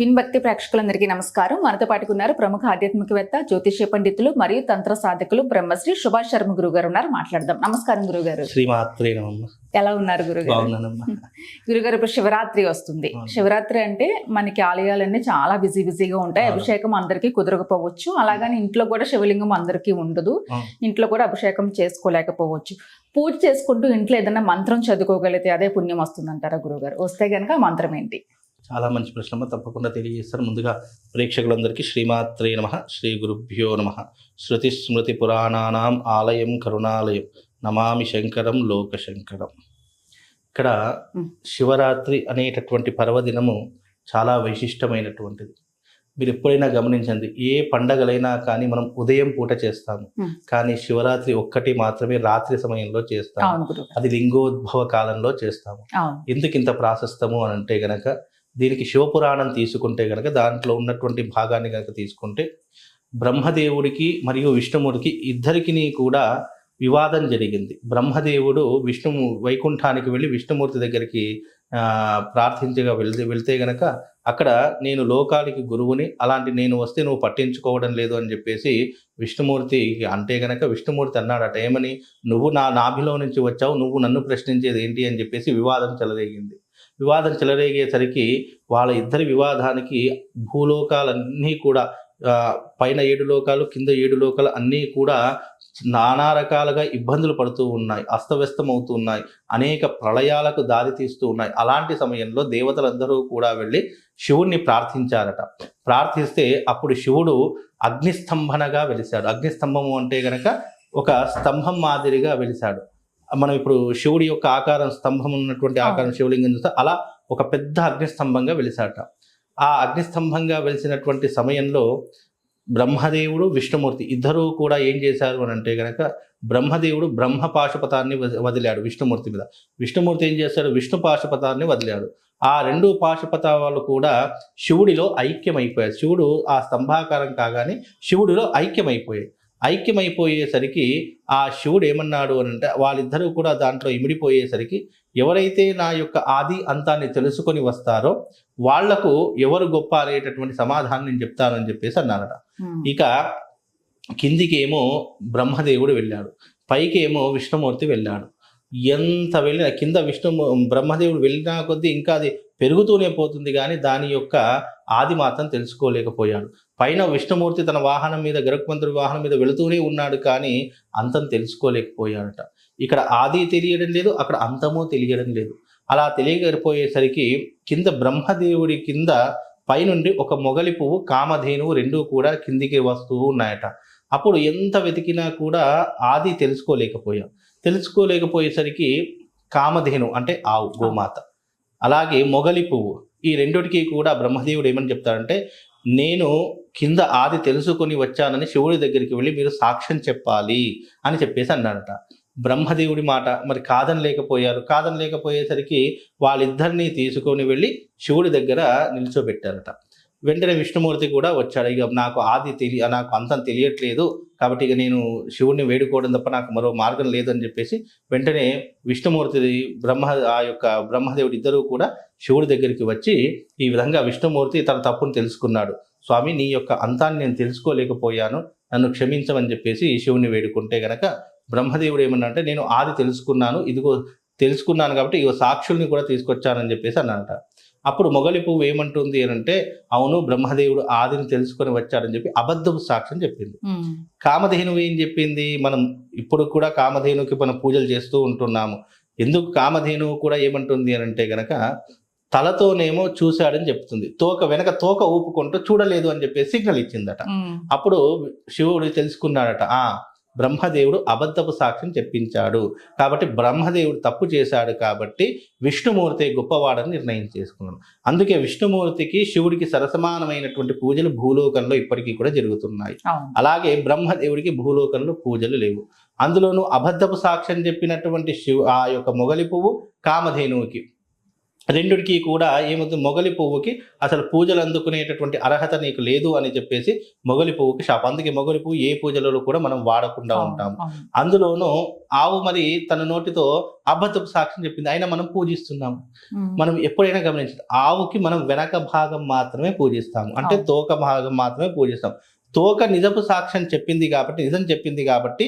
విన్భక్తి ప్రేక్షకులందరికీ నమస్కారం. మనతో పాటుకు ఉన్నారు ప్రముఖ ఆధ్యాత్మికవేత్త జ్యోతిష్య పండితులు మరియు తంత్ర సాధకులు బ్రహ్మశ్రీ సుభాష్ శర్మ గురువు గారు ఉన్నారు. మాట్లాడదాం. నమస్కారం గురుగారు. ఎలా ఉన్నారు గురుగారు? గురుగారు ఇప్పుడు శివరాత్రి వస్తుంది. శివరాత్రి అంటే మనకి ఆలయాలన్నీ చాలా బిజీ బిజీగా ఉంటాయి. అభిషేకం అందరికీ కుదరకపోవచ్చు. అలాగని ఇంట్లో కూడా శివలింగం అందరికీ ఉండదు. ఇంట్లో కూడా అభిషేకం చేసుకోలేకపోవచ్చు. పూజ చేసుకుంటూ ఇంట్లో ఏదైనా మంత్రం చదువుకోగలిగితే అదే పుణ్యం వస్తుందంటారా గురుగారు? వస్తే గనక మంత్రం ఏంటి? చాలా మంచి ప్రశ్న తప్పకుండా తెలియజేస్తాను ముందుగా ప్రేక్షకులందరికీ శ్రీమాత్రే నమ శ్రీ గురుభ్యో నమ. శృతి స్మృతి పురాణానాం ఆలయం కరుణాలయం. నమామి శంకరం లోకశంకరం ఇక్కడ. శివరాత్రి అనేటటువంటి పర్వదినము చాలా వైశిష్టమైనటువంటిది. మీరు ఎప్పుడైనా గమనించండి ఏ పండగలైనా కానీ మనం ఉదయం పూట చేస్తాము. కానీ శివరాత్రి ఒక్కటి మాత్రమే రాత్రి సమయంలో చేస్తాము. అది లింగోద్భవ కాలంలో చేస్తాము. ఎందుకు ఇంత ప్రాశస్తము అని అంటే గనక దీనికి శివపురాణం తీసుకుంటే కనుక దాంట్లో ఉన్నటువంటి భాగాన్ని కనుక తీసుకుంటే బ్రహ్మదేవుడికి మరియు విష్ణుమూర్తికి ఇద్దరికిని కూడా వివాదం జరిగింది. బ్రహ్మదేవుడు విష్ణు వైకుంఠానికి వెళ్ళి విష్ణుమూర్తి దగ్గరికి ప్రార్థించగా వెళ్తే వెళ్తే గనక అక్కడ నేను లోకానికి గురువుని అలాంటి నేను వస్తే నువ్వు పట్టించుకోవడం లేదు అని చెప్పేసి విష్ణుమూర్తి అంటే గనక విష్ణుమూర్తి అన్నాడట ఏమని నువ్వు నా నాభిలో నుంచి వచ్చావు నువ్వు నన్ను ప్రశ్నించేది ఏంటి? అని చెప్పేసి వివాదం చెలరేగింది. వివాదం చెలరేగేసరికి వాళ్ళ ఇద్దరి వివాదానికి భూలోకాలన్నీ కూడా పైన ఏడు లోకాలు కింద ఏడు లోకాలు అన్నీ కూడా నానా రకాలుగా ఇబ్బందులు పడుతూ ఉన్నాయి అస్తవ్యస్తమవుతూ ఉన్నాయి అనేక ప్రళయాలకు దారి తీస్తూ ఉన్నాయి. అలాంటి సమయంలో దేవతలందరూ కూడా వెళ్ళి శివుణ్ణి ప్రార్థించారట. ప్రార్థిస్తే అప్పుడు శివుడు అగ్నిస్తంభనగా వెలిశాడు. అగ్నిస్తంభము అంటే గనక ఒక స్తంభం మాదిరిగా వెలిశాడు. మనం ఇప్పుడు శివుడి యొక్క ఆకారం స్తంభం ఉన్నటువంటి ఆకారం శివలింగం చూస్తే అలా ఒక పెద్ద అగ్నిస్తంభంగా వెలిసాట ఆ అగ్నిస్తంభంగా వెలిసినటువంటి సమయంలో బ్రహ్మదేవుడు విష్ణుమూర్తి ఇద్దరూ కూడా ఏం చేశారు అని అంటే గనక బ్రహ్మదేవుడు బ్రహ్మ పాశుపతాన్ని వద- వదిలాడు విష్ణుమూర్తి మీద. విష్ణుమూర్తి ఏం చేశాడు? విష్ణు పాశుపతాన్ని వదిలాడు. ఆ రెండు పాశుపతాలు కూడా శివుడిలో ఐక్యమైపోయాయి. శివుడు ఆ స్తంభాకారం కాగానే శివుడిలో ఐక్యమైపోయాయి. ఐక్యమైపోయేసరికి ఆ శివుడు ఏమన్నాడు అని అంటే వాళ్ళిద్దరూ కూడా దాంట్లో ఇమిడిపోయేసరికి ఎవరైతే నా యొక్క ఆది అంతాన్ని తెలుసుకొని వస్తారో వాళ్ళకు ఎవరు గొప్ప అనేటటువంటి సమాధానం నేను చెప్తానని చెప్పేసి అన్నారట. ఇక కిందికి ఏమో బ్రహ్మదేవుడు వెళ్ళాడు. పైకి ఏమో విష్ణుమూర్తి వెళ్ళాడు. ఎంత వెళ్ళినా కింద విష్ణు బ్రహ్మదేవుడు వెళ్ళినా కొద్దీ ఇంకా అది పెరుగుతూనే పోతుంది కానీ దాని యొక్క ఆది మాత్రం తెలుసుకోలేకపోయాడు. పైన విష్ణుమూర్తి తన వాహనం మీద గరుత్మంతుడి వాహనం మీద వెళుతూనే ఉన్నాడు కానీ అంతం తెలుసుకోలేకపోయాడట. ఇక్కడ ఆది తెలియడం లేదు అక్కడ అంతము తెలియడం లేదు. అలా తెలియకపోయేసరికి కింద బ్రహ్మదేవుడి కింద పైనుండి ఒక మొగలి పువ్వు కామధేనువు రెండూ కూడా కిందికి వస్తూ ఉన్నాయట. అప్పుడు ఎంత వెతికినా కూడా ఆది తెలుసుకోలేకపోయాం తెలుసుకోలేకపోయేసరికి కామధేను అంటే ఆవు గోమాత. అలాగే మొగలి పువ్వు. ఈ రెండిటికి కూడా బ్రహ్మదేవుడు ఏమని చెప్తాడంటే నేను కింద ఆది తెలుసుకొని వచ్చానని శివుడి దగ్గరికి వెళ్ళి మీరు సాక్ష్యం చెప్పాలి అని చెప్పేసి అన్నాడట. బ్రహ్మదేవుడి మాట మరి కాదని లేకపోయారు. కాదని లేకపోయేసరికి వాళ్ళిద్దరినీ తీసుకొని వెళ్ళి శివుడి దగ్గర నిల్చోబెట్టారట. వెంటనే విష్ణుమూర్తి కూడా వచ్చాడు. ఇక నాకు ఆది తెలియ నాకు అంతం తెలియట్లేదు. కాబట్టి ఇక నేను శివుడిని వేడుకోవడం తప్ప నాకు మరో మార్గం లేదని చెప్పేసి వెంటనే విష్ణుమూర్తి బ్రహ్మ ఆ యొక్క బ్రహ్మదేవుడు ఇద్దరూ కూడా శివుడి దగ్గరికి వచ్చి ఈ విధంగా విష్ణుమూర్తి తన తప్పును తెలుసుకున్నాడు. స్వామి నీ యొక్క అంతాన్ని నేను తెలుసుకోలేకపోయాను. నన్ను క్షమించమని చెప్పేసి శివుని వేడుకుంటే గనక బ్రహ్మదేవుడు ఏమన్నంటే నేను ఆది తెలుసుకున్నాను. ఇదిగో తెలుసుకున్నాను కాబట్టి ఇగో సాక్షుల్ని కూడా తీసుకొచ్చానని చెప్పేసి అన్నంట అప్పుడు మొగలి పువ్వు ఏమంటుంది అని అంటే అవును బ్రహ్మదేవుడు ఆదిని తెలుసుకొని వచ్చాడని చెప్పి అబద్ధపు సాక్ష్యం చెప్పింది. ఉమ్. కామధేనువు ఏం చెప్పింది? మనం ఇప్పుడు కూడా కామధేనుకి మనం పూజలు చేస్తూ ఉంటున్నాము. ఎందుకు కామధేనువు కూడా ఏమంటుంది అని అంటే గనక తలతోనేమో చూశాడని చెప్తుంది. తోక వెనక తోక ఊపుకుంటూ చూడలేదు అని చెప్పేసి సిగ్నల్ ఇచ్చిందట. అప్పుడు శివుడు తెలుసుకున్నాడట ఆ బ్రహ్మదేవుడు అబద్ధపు సాక్ష్యం చెప్పించాడు. కాబట్టి బ్రహ్మదేవుడు తప్పు చేశాడు కాబట్టి విష్ణుమూర్తి గొప్పవాడని నిర్ణయం చేసుకున్నాడు. అందుకే విష్ణుమూర్తికి శివుడికి సరసమానమైనటువంటి పూజలు భూలోకంలో ఇప్పటికీ కూడా జరుగుతున్నాయి. అలాగే బ్రహ్మదేవుడికి భూలోకంలో పూజలు లేవు. అందులోనూ అబద్ధపు సాక్ష్యం చెప్పినటువంటి శివ ఆ యొక్క మొగలి పువ్వు కామధేనువుకి. రెండుకి కూడా ఏమవుతుంది మొగలి పువ్వుకి అసలు పూజలు అందుకునేటటువంటి అర్హత నీకు లేదు అని చెప్పేసి మొగలి పువ్వుకి శాపం అందుకే మొగలి పువ్వు ఏ పూజలలో కూడా మనం వాడకుండా ఉంటాం. అవును. అందులోనూ ఆవు మరి తన నోటితో అబద్ధపు సాక్ష్యం చెప్పింది. అయినా మనం పూజిస్తున్నాం. ఉమ్. మనం ఎప్పుడైనా గమనించదు ఆవుకి మనం వెనక భాగం మాత్రమే పూజిస్తాము. అంటే. తోక భాగం మాత్రమే పూజిస్తాం. తోక నిజపు సాక్ష్యం చెప్పింది కాబట్టి నిజం చెప్పింది కాబట్టి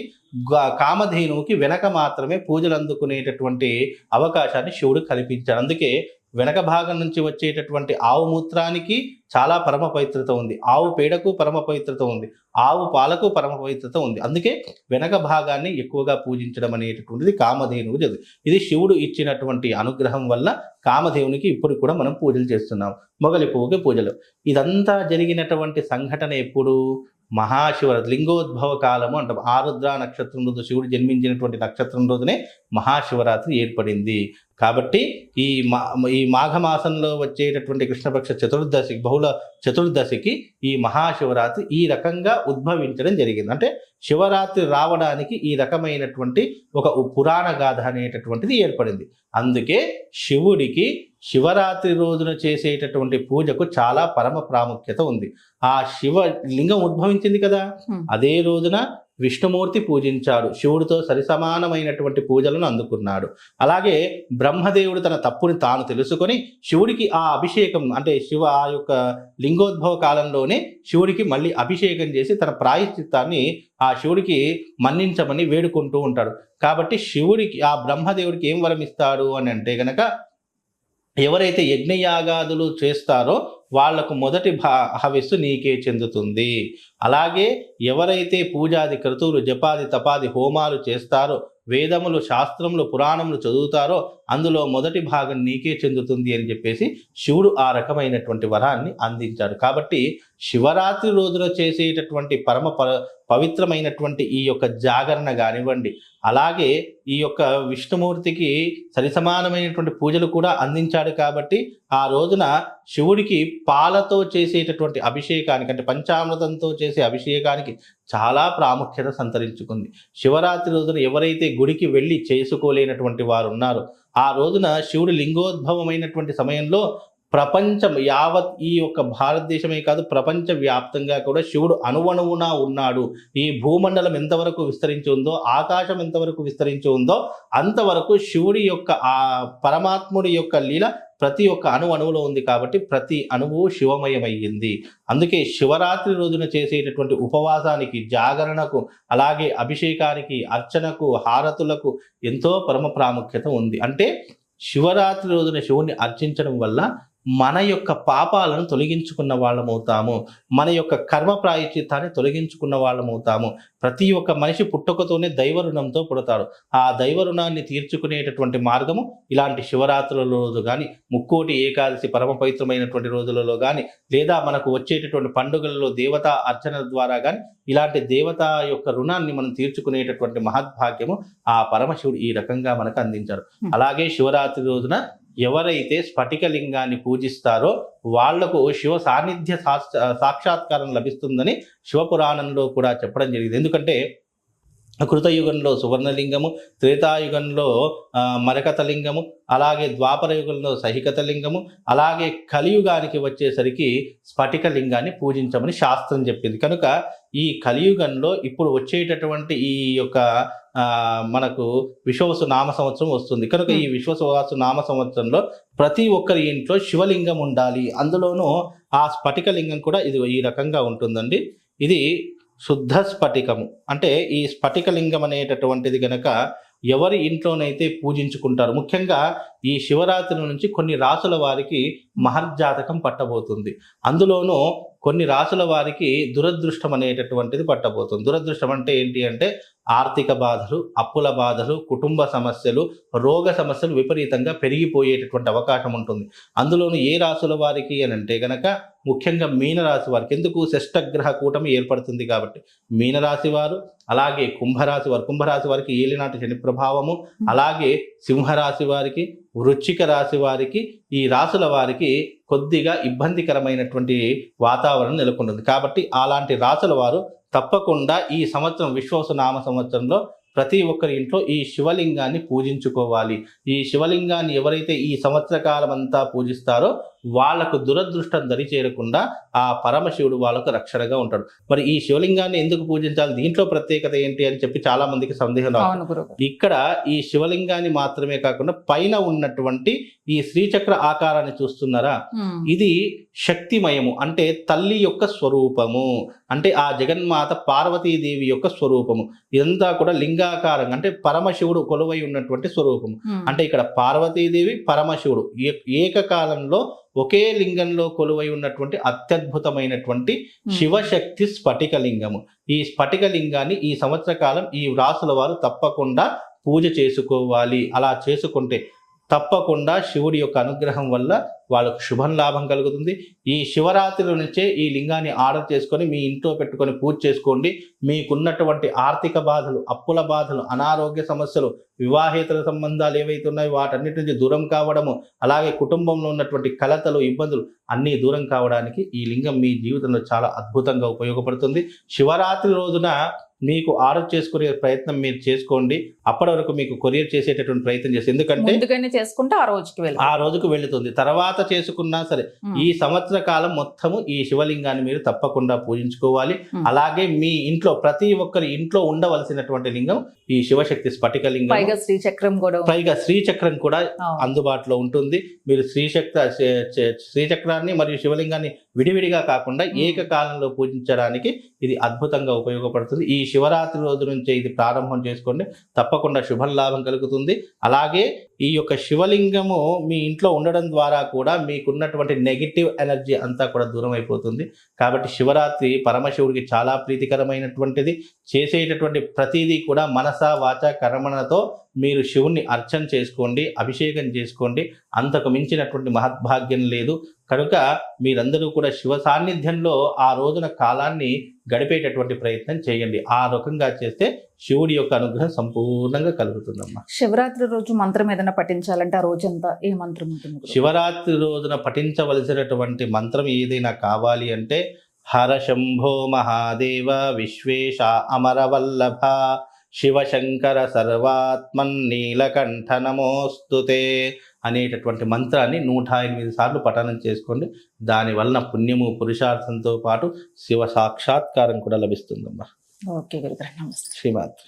కామధేనువుకి వెనక మాత్రమే పూజలు అందుకునేటటువంటి అవకాశాన్ని శివుడు కల్పించాడు. అందుకే వెనక భాగం నుంచి వచ్చేటటువంటి ఆవు మూత్రానికి చాలా పరమ పవిత్రత ఉంది. ఆవు పేడకు పరమ పవిత్రత ఉంది. ఆవు పాలకు పరమ పవిత్రత ఉంది. అందుకే వెనక భాగాన్ని ఎక్కువగా పూజించడం అనేటటువంటిది కామధేనువు చదువు ఇది శివుడు ఇచ్చినటువంటి అనుగ్రహం వల్ల కామధేవునికి ఇప్పుడు కూడా మనం పూజలు చేస్తున్నాం. మొగలి పువ్వుకి పూజలు. ఇదంతా జరిగినటువంటి సంఘటన ఎప్పుడు? మహాశివరాత్రి లింగోద్భవ కాలము అంటాం. ఆరుద్ర నక్షత్రం రోజు శివుడు జన్మించినటువంటి నక్షత్రం రోజునే మహాశివరాత్రి ఏర్పడింది. కాబట్టి ఈ మా ఈ మాఘమాసంలో వచ్చేటటువంటి కృష్ణపక్ష చతుర్దశి బహుళ చతుర్దశికి ఈ మహాశివరాత్రి ఈ రకంగా ఉద్భవించడం జరిగింది. అంటే శివరాత్రి రావడానికి ఈ రకమైనటువంటి ఒక పురాణ గాథ అనేటటువంటిది ఏర్పడింది. అందుకే శివుడికి శివరాత్రి రోజున చేసేటటువంటి పూజకు చాలా పరమ ప్రాముఖ్యత ఉంది. ఆ శివ లింగం ఉద్భవించింది కదా. అదే రోజున విష్ణుమూర్తి పూజించాడు. శివుడితో సరిసమానమైనటువంటి పూజలను అందుకున్నాడు. అలాగే బ్రహ్మదేవుడు తన తప్పుని తాను తెలుసుకొని శివుడికి ఆ అభిషేకం అంటే శివ ఆ యొక్క లింగోద్భవ కాలంలోనే శివుడికి మళ్ళీ అభిషేకం చేసి తన ప్రాయశ్చిత్తాన్ని ఆ శివుడికి మన్నించమని వేడుకుంటూ ఉంటాడు. కాబట్టి శివుడికి ఆ బ్రహ్మదేవుడికి ఏం వరం ఇస్తాడు అని అంటే గనక ఎవరైతే యజ్ఞయాగాదులు చేస్తారో వాళ్ళకు మొదటి భా హవిస్సు నీకే చెందుతుంది. అలాగే ఎవరైతే పూజాది క్రతువులు జపాది తపాది హోమాలు చేస్తారో వేదములు శాస్త్రములు పురాణములు చదువుతారో అందులో మొదటి భాగం నీకే చెందుతుంది అని చెప్పేసి శివుడు ఆ రకమైనటువంటి వరాన్ని అందించాడు. కాబట్టి శివరాత్రి రోజున చేసేటటువంటి పరమ ప- పవిత్రమైనటువంటి ఈ యొక్క జాగరణ కానివ్వండి అలాగే ఈ యొక్క విష్ణుమూర్తికి సరిసమానమైనటువంటి పూజలు కూడా అందించాడు కాబట్టి ఆ రోజున శివుడికి పాలతో చేసేటటువంటి అభిషేకానికి అంటే పంచామృతంతో చేసే అభిషేకానికి చాలా ప్రాముఖ్యత సంతరించుకుంది. శివరాత్రి రోజున ఎవరైతే గుడికి వెళ్ళి చేసుకోలేనటువంటి వారు ఉన్నారో ఆ రోజున శివుడు లింగోద్భవమైనటువంటి సమయంలో ప్రపంచం యావత్ ఈ యొక్క భారతదేశమే కాదు ప్రపంచ వ్యాప్తంగా కూడా శివుడు అణువణువున ఉన్నాడు. ఈ భూమండలం ఎంతవరకు విస్తరించి ఉందో ఆకాశం ఎంతవరకు విస్తరించి ఉందో అంతవరకు శివుడి యొక్క ఆ పరమాత్ముడి యొక్క లీల ప్రతి ఒక్క అణు అణువులో ఉంది కాబట్టి ప్రతి అణువు శివమయమయ్యింది. అందుకే శివరాత్రి రోజున చేసేటటువంటి ఉపవాసానికి జాగరణకు అలాగే అభిషేకానికి అర్చనకు హారతులకు ఎంతో పరమ ప్రాముఖ్యత ఉంది. అంటే శివరాత్రి రోజున శివుణ్ణి అర్చించడం వల్ల మన యొక్క పాపాలను తొలగించుకున్న వాళ్ళమవుతాము. మన యొక్క కర్మ ప్రాయచిత్తాన్ని తొలగించుకున్న వాళ్ళమవుతాము. ప్రతి ఒక్క మనిషి పుట్టుకతోనే దైవ రుణంతో పుడతాడు. ఆ దైవ రుణాన్ని తీర్చుకునేటటువంటి మార్గము ఇలాంటి శివరాత్రుల రోజు కానీ ముక్కోటి ఏకాదశి పరమ పవిత్రమైనటువంటి రోజులలో కానీ లేదా మనకు వచ్చేటటువంటి పండుగలలో దేవతా అర్చన ద్వారా కానీ ఇలాంటి దేవత యొక్క రుణాన్ని మనం తీర్చుకునేటటువంటి మహద్భాగ్యము ఆ పరమశివుడు ఈ రకంగా మనకు అందించారు. అలాగే శివరాత్రి రోజున ఎవరైతే స్ఫటిక లింగాన్ని పూజిస్తారో వాళ్ళకు శివ సాన్నిధ్య సాక్షాత్కారం లభిస్తుందని శివపురాణంలో కూడా చెప్పడం జరిగింది. ఎందుకంటే కృతయుగంలో సువర్ణలింగము త్రేతాయుగంలో మరకతలింగము మరకత లింగము అలాగే ద్వాపర యుగంలో సహికత లింగము అలాగే కలియుగానికి వచ్చేసరికి స్ఫటిక లింగాన్ని పూజించమని శాస్త్రం చెప్పింది. కనుక ఈ కలియుగంలో ఇప్పుడు వచ్చేటటువంటి ఈ యొక్క మనకు విశ్వవసు నామ సంవత్సరం వస్తుంది. కనుక ఈ విశ్వవసు నామ సంవత్సరంలో ప్రతి ఒక్కరి ఇంట్లో శివలింగం ఉండాలి. అందులోనూ ఆ స్ఫటిక లింగం కూడా ఇది ఈ రకంగా ఉంటుందండి. ఇది శుద్ధ స్ఫటికము. అంటే ఈ స్ఫటిక లింగం అనేటటువంటిది గనక ఎవరి ఇంట్లోనైతే పూజించుకుంటారు ముఖ్యంగా ఈ శివరాత్రి నుంచి కొన్ని రాసుల వారికి మహర్జాతకం పట్టబోతుంది. అందులోనూ కొన్ని రాసుల వారికి దురదృష్టం అనేటటువంటిది పట్టబోతుంది. దురదృష్టం అంటే ఏంటి అంటే ఆర్థిక బాధలు అప్పుల బాధలు కుటుంబ సమస్యలు రోగ సమస్యలు విపరీతంగా పెరిగిపోయేటటువంటి అవకాశం ఉంటుంది. అందులోనూ ఏ రాసుల వారికి అని అంటే గనక ముఖ్యంగా మీనరాశి వారికి ఎందుకు షష్టగ్రహ కూటమి ఏర్పడుతుంది కాబట్టి మీనరాశి వారు అలాగే కుంభరాశి వారు కుంభరాశి వారికి ఏలినాటి శని ప్రభావము అలాగే సింహరాశి వారికి వృశ్చిక రాశి వారికి ఈ రాసుల వారికి కొద్దిగా ఇబ్బందికరమైనటువంటి వాతావరణం నెలకొంటుంది. కాబట్టి అలాంటి రాసుల వారు తప్పకుండా ఈ సంవత్సరం విశ్వాస నామ సంవత్సరంలో ప్రతి ఒక్కరి ఇంట్లో ఈ శివలింగాన్ని పూజించుకోవాలి. ఈ శివలింగాన్ని ఎవరైతే ఈ సంవత్సర కాలం అంతా పూజిస్తారో వాళ్ళకు దురదృష్టం దరి చేరకుండా ఆ పరమశివుడు వాళ్ళకు రక్షణగా ఉంటాడు. మరి ఈ శివలింగాన్ని ఎందుకు పూజించాలి? దీంట్లో ప్రత్యేకత ఏంటి అని చెప్పి చాలా మందికి సందేహం ఇక్కడ ఈ శివలింగాన్ని మాత్రమే కాకుండా పైన ఉన్నటువంటి ఈ శ్రీచక్ర ఆకారాన్ని చూస్తున్నారా? ఇది శక్తిమయము అంటే తల్లి యొక్క స్వరూపము అంటే ఆ జగన్మాత పార్వతీదేవి యొక్క స్వరూపము. ఇదంతా కూడా లింగాకారంగా అంటే పరమశివుడు కొలువై ఉన్నటువంటి స్వరూపము. అంటే ఇక్కడ పార్వతీదేవి పరమశివుడు ఏ- ఏకకాలంలో ఒకే లింగంలో కొలువై ఉన్నటువంటి అత్యద్భుతమైనటువంటి శివశక్తి స్ఫటిక లింగము. ఈ స్ఫటిక లింగాన్ని ఈ సంవత్సర కాలం ఈ వ్రాసుల వారు తప్పకుండా పూజ చేసుకోవాలి. అలా చేసుకుంటే తప్పకుండా శివుడి యొక్క అనుగ్రహం వల్ల వాళ్ళకు శుభం లాభం కలుగుతుంది. ఈ శివరాత్రి నుంచే ఈ లింగాన్ని ఆర్డర్ చేసుకొని మీ ఇంట్లో పెట్టుకొని పూజ చేసుకోండి. మీకున్నటువంటి ఆర్థిక బాధలు అప్పుల బాధలు అనారోగ్య సమస్యలు వివాహేతర సంబంధాలు ఏవైతే ఉన్నాయో వాటన్నిటి నుంచి దూరం కావడము అలాగే కుటుంబంలో ఉన్నటువంటి కలతలు ఇబ్బందులు అన్నీ దూరం కావడానికి ఈ లింగం మీ జీవితంలో చాలా అద్భుతంగా ఉపయోగపడుతుంది. శివరాత్రి రోజున మీకు ఆర్డర్ చేసుకునే ప్రయత్నం మీరు చేసుకోండి అప్పటి వరకు మీకు కొరియర్ చేసేటటువంటి ప్రయత్నం చేసి ఎందుకంటే ముందుగానే చేసుకుంటే ఆ రోజుకి వెళ్ళి ఆ రోజుకు వెళుతుంది తర్వాత చేసుకున్నా సరే ఈ సంవత్సర కాలం మొత్తము ఈ శివలింగాన్ని మీరు తప్పకుండా పూజించుకోవాలి. అలాగే మీ ఇంట్లో ప్రతి ఒక్కరి ఇంట్లో ఉండవలసినటువంటి లింగం ఈ శివశక్తి స్ఫటిక లింగం పైగా శ్రీచక్రం కూడా. పైగా శ్రీచక్రం కూడా. అందుబాటులో ఉంటుంది మీరు శ్రీశక్త శ్రీచక్రాన్ని మరియు శివలింగాన్ని విడివిడిగా కాకుండా. ఏకకాలంలో పూజించడానికి ఇది అద్భుతంగా ఉపయోగపడుతుంది ఈ శివరాత్రి రోజు నుంచే ఇది ప్రారంభం చేసుకోండి. తప్పకుండా శుభం లాభం కలుగుతుంది. అలాగే ఈ యొక్క శివలింగము మీ ఇంట్లో ఉండడం ద్వారా కూడా మీకున్నటువంటి నెగిటివ్ ఎనర్జీ అంతా కూడా దూరం అయిపోతుంది. కాబట్టి శివరాత్రి పరమశివుడికి చాలా ప్రీతికరమైనటువంటిది. చేసేటటువంటి ప్రతిదీ కూడా మనస వాచ కర్మణతో మీరు శివుణ్ణి అర్చన చేసుకోండి అభిషేకం చేసుకోండి. అంతకు మించినటువంటి మహద్భాగ్యం లేదు. కనుక మీరందరూ కూడా శివ సాన్నిధ్యంలో ఆ రోజున కాలాన్ని గడిపేటటువంటి ప్రయత్నం చేయండి. ఆ రకంగా చేస్తే శివుడి యొక్క అనుగ్రహం సంపూర్ణంగా కలుగుతుందమ్మా. శివరాత్రి రోజు మంత్రం ఏదైనా పఠించాలంటే ఆ రోజంతా ఏ మంత్రం ఉంటుంది? శివరాత్రి రోజున పఠించవలసినటువంటి మంత్రం ఏదైనా కావాలి అంటే హర శంభో మహాదేవ విశ్వేశ అమరవల్లభ శివశంకర సర్వాత్మన్ నీలకంఠ నమోస్తుతే అనేటటువంటి మంత్రాన్ని నూట ఎనిమిది సార్లు పఠనం చేసుకోండి. దాని వలన పుణ్యము పురుషార్థంతో పాటు శివ సాక్షాత్కారం కూడా లభిస్తుందమ్మా. ఓకే గురుగారు నమస్తే శ్రీమాత్